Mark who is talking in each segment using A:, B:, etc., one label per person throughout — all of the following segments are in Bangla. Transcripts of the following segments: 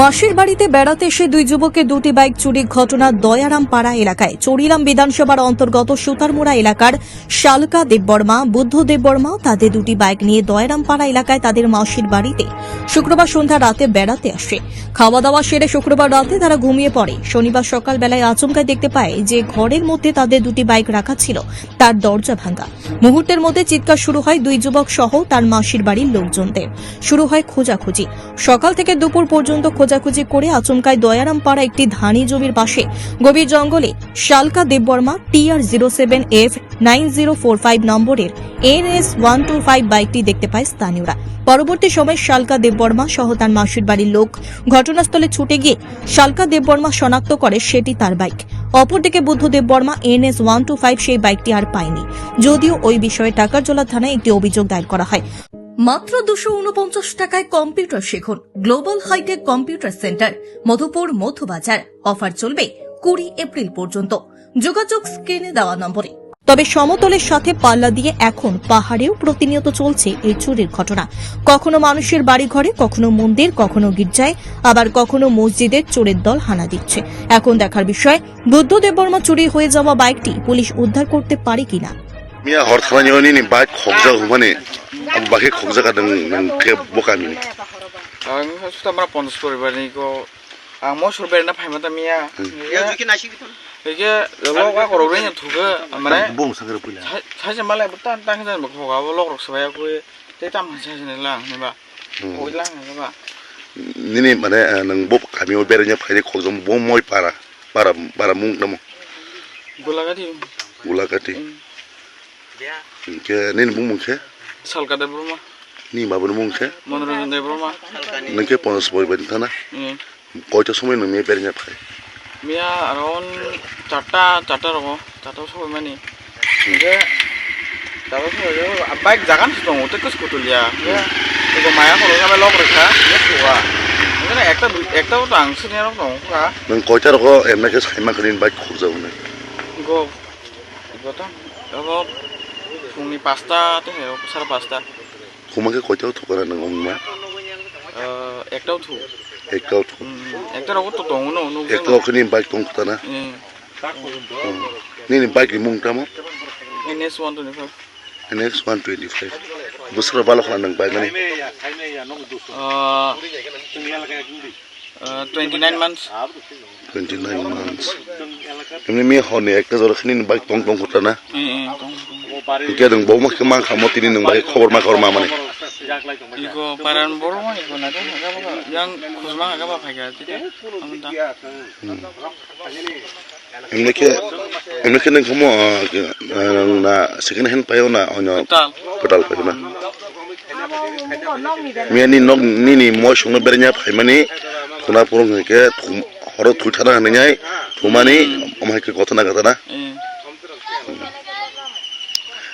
A: মাসির বাড়িতে বেড়াতে এসে দুই যুবককে দুটি বাইক চুরির ঘটনা দয়ারাম পাড়া এলাকায়। চড়িলাম বিধানসভার অন্তর্গত সুতারমুড়া এলাকার শালকা দেববর্মা, বুদ্ধ দেববর্মা তাদের দুটি বাইক নিয়ে দয়ারাম পাড়া এলাকায় তাদের মাসির বাড়িতে শুক্রবার সন্ধ্যা রাতে বেড়াতে আসে। খাওয়া দাওয়া সেরে শুক্রবার রাতে তারা ঘুমিয়ে পড়ে। শনিবার সকালবেলায় আচমকায় দেখতে পায় যে ঘরের মধ্যে তাদের দুটি বাইক রাখা ছিল, তার দরজা ভাঙা। মুহূর্তের মধ্যে চিৎকার শুরু হয় দুই যুবক সহ তার মাসির বাড়ির লোকজনদের। শুরু হয় খোঁজাখুঁজি। সকাল থেকে দুপুর পর্যন্ত খোঁজাখুঁজি করে আচমকায় দয়ারাম পাড়া একটি ধানি জমির পাশে। গভীর জঙ্গলে Shalka Debbarma TR zero seven F nine zero four five নম্বরের N S one two five বাইকটি দেখতে পায় স্থানীয়রা। পরবর্তী সময় শালকা দেববর্মা সহ তার মাসির বাড়ির লোক ঘটনাস্থলে ছুটে গিয়ে শালকা দেববর্মা শনাক্ত করে সেটি তার বাইক। অপরদিকে Buddhadev Barma N S one two five সেই বাইকটি আর পায়নি। যদিও ওই বিষয়ে টাকারজলা থানায় একটি অভিযোগ দায়ের করা হয়। মাত্র দুশো উনপঞ্চাশ টাকায় computer শেখুন। Global hi-tech computer centre, Madhupur Madhubazar offer চলবে কুড়ি এপ্রিল পর্যন্ত। যোগাযোগ স্ক্রিনে দেওয়া নম্বরে। তবে সমতলের সাথে পাল্লা দিয়ে এখন পাহাড়েও প্রতিনিয়ত চলছে এই চুরির ঘটনা। কখনো মানুষের বাড়ি ঘরে কখনো মন্দির, কখনো গির্জায়, আবার কখনো মসজিদের চোরের দল হানা দিচ্ছে। এখন দেখার বিষয় বুদ্ধদেব বর্মা চুরি হয়ে যাওয়া বাইকটি পুলিশ উদ্ধার করতে পারে কিনা?
B: মিয়া মানে বাইক খবজা
C: আৰু
B: বাকী খোক জেগা কেব বোক আমি
C: আমাৰ পঞ্চাছ পৰিবাৰী আং মই সৰবাৰী না ফাইমত আমি গোলাঘাটি
B: গোলাঘাটি নিন বুং মোনছে
C: salkade bruma
B: ni babun mungse
C: monoranjan de bruma
B: nangke ponos boy ben thana কয়টা সময় নমি পেরিয়ে পায়?
C: মিয়া আরাউন্ড চারটা চারটা রকম। চারটার সময় মানে। যে চারটার সময় বাইক জাগান দং ওতে কিছু কতলিয়া। এগো মায়া খরচ আমি লক রেখা সুয়া। একটা একটাও টাংসি নিয়ে রকম দংকা
B: নং কয়টা রকম এমনাকে সাইমা করিন বাইক খুব যাও না?
C: গো গতম এবং फुंनि पासता टाइमाव साराय पासता
B: ঘুমাকে কয়টাও থু করে না ঘুমা
C: একটাও থু
B: একটাও থু
C: একটার অবত তো দঙ্গ নো একটা
B: ওখানে বাইক দঙ্গ তা না? নে নে বাইক মুং তামো
C: এনএস 125
B: এনএস 125 বুসরা ভালো খান নাং? বাইক মানে
C: 29 মান্থস
B: 29 মান্থস এমনি মি হনে একটা জরখিনি বাইক দঙ্গ দঙ্গ তা না?
D: এতিয়া जों
B: बाव माखो मा खामो तिनि नों बाहाय खबर मा खबर मा माने
D: इगो
C: पारान बर मा इगो ना दं हागा बा यां खुजमा हागा बा फागा तिते
D: आमदा
B: এমনিকে এমনিকে নों खमो ना सेकेन्ड हेन्ड पायो ना अन्य पटाल पायो ना
E: मियानि
B: नग निनि मय संनो बेरनिया फायमानि खुना पुरुंहैके हर थुइथाना होनायहाय थुमानि अमायखो गथना गथाना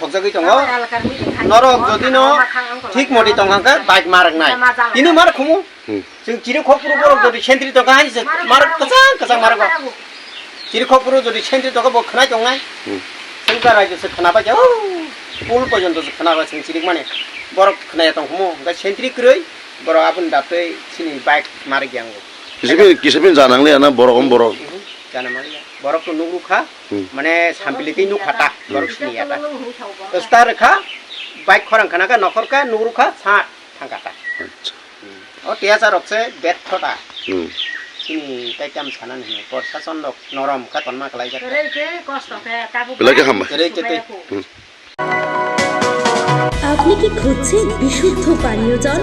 F: খোজাগি টঙ্গ
E: নরক যদি ন ঠিক মতি টঙ্গাকে বাইক
F: মারক নাই।
E: ইনি মার
F: খুমু। जों চিরে খপুর যদি সেন্ত্রি টঙ্গা হাইছে মার কচা কচা মারক চিরে খপুর যদি সেন্ত্রি টঙ্গা বখনাই টঙ্গাই সুগার আইছে সে খানা পাই পুল পর্যন্ত খানা পাই চিরে মানে। বড় খানা টং খুমু। গা সেন্ত্রি কই বড় আপন দাতই চিনি বাইক মার গিয়াঙ্গ
B: কিসবিন কিসবিন জানাংলে না বড় কম
F: জানা borok tu nungru kha mane sampili ti nu khata borok sini ya ta
E: star
F: kha bike khorang khana ka nokhor ka nungru kha sa thangata o tiasa rokse bet thota sini tai kam sana ni prosason lok norom kha tonma kalai ja
E: kereke kosto ka tabu belage ham kereke te
G: আপনি কি খুঁজছেন বিশুদ্ধ পানীয় জল